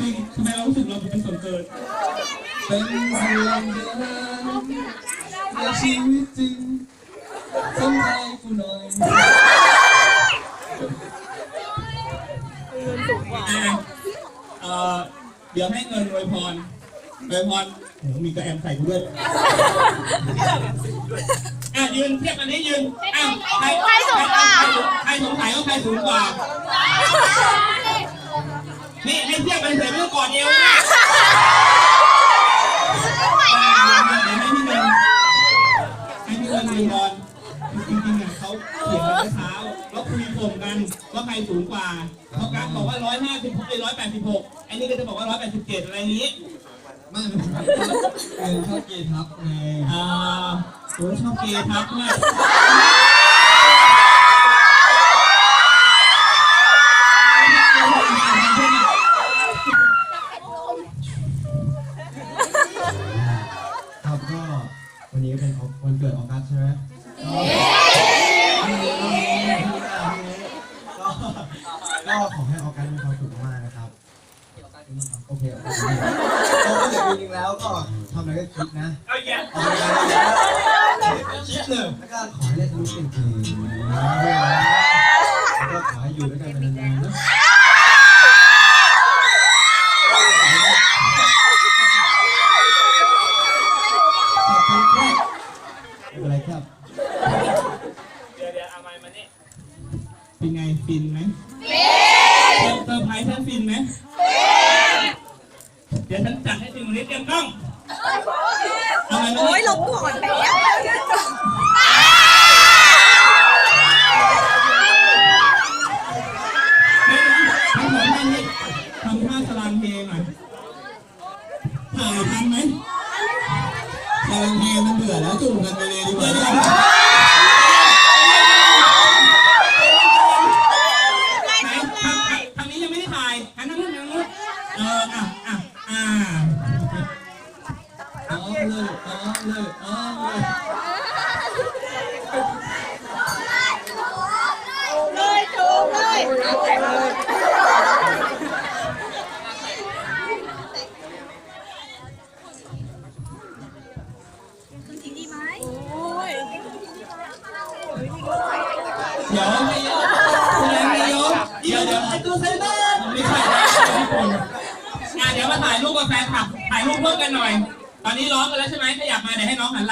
จริงทำไมเรารู้สึกเราเป็นส่วนเกินเป็นส่วนเกินในชีวิตจริงสนใจกูหน่อยเออเดี๋ยวให้เงินรวยพรรวยพรผมมีกระแอมใส่กูด้วยอะยืนเทียบอันนี้ยืนอะใครสูงกว่าใครสงสัยว่าใครสูงกว่า เทียบกันเฉยไม่ต้องกอดเอวนะเดี๋ยวให้พี่เงินให้พี่เงินยืนบอลจริงๆอะเขาเขียนกันเมื่อเช้าแล้วคุยข่มกันว่าใครสูงกว่าเขากั๊กบอกว่าร้อยห้าสิบหกร้อยแปดสิบหกไอ้นี่ก็จะบอกว่าร้อยแปดสิบเจ็ดอะไรอย่างนี้ไม่เงินเข้าเกย์ทับไงอ่าโอ้ชอบเกย์ทับมาก วันนี้เป็นวันเกิดออกัสใช่ไหมก็ขอให้ออกัสมีความสุขมากนะครับโอเคโอเคก็เกิดปีนึงแล้วก็ทำอะไรก็คิดนะเอาแย่เอาอะไรก็คิดเลยแล้วก็ขอให้ได้ทะลุเก่งๆนะแล้วก็ขอให้อยู่ด้วยกันเป็นนานๆนะ ขอบคุณครับ ไม่เป็นไรครับ เดี๋ยวเดี๋ยวเอาไม้มานี่เป็นไงฟินไหมฟินเซอร์ไพรส์ฉันฟินไหมเดี๋ยวฉันจัดให้ถึงวันนี้เตรียมกล้องเอาไม้มาโอ้ยนี่ลบก่อนแล้วทำท่านี้ทำท่าสลามเพลงหน่อย จุ่มกันไปเลยดีกเดี๋ว่ายวเดี๋ยวไหนทางทางนี้ยังไม่ได้ถ่ายหันทางนู้นทางนู้นเอออะอะอ่า อ๋อเลยอ๋อเลยอ๋อเลย เลยจูบเลยจริงดีไหมโอ้ย เดี๋ยวไม่ยอมเดี๋ยวเดี๋ยวเดี๋ยวตัวเซนเตอร์ไม่ใช่นะทุกคนอะเดี๋ยวมาถ่ายรูปกับแฟนคลับถ่ายรูปเพิ่มกันหน่อย ตอนนี้ร้องกันแล้วใช่ไหมถ้าอยากมาเดี๋ยวให้น้องหันหลัง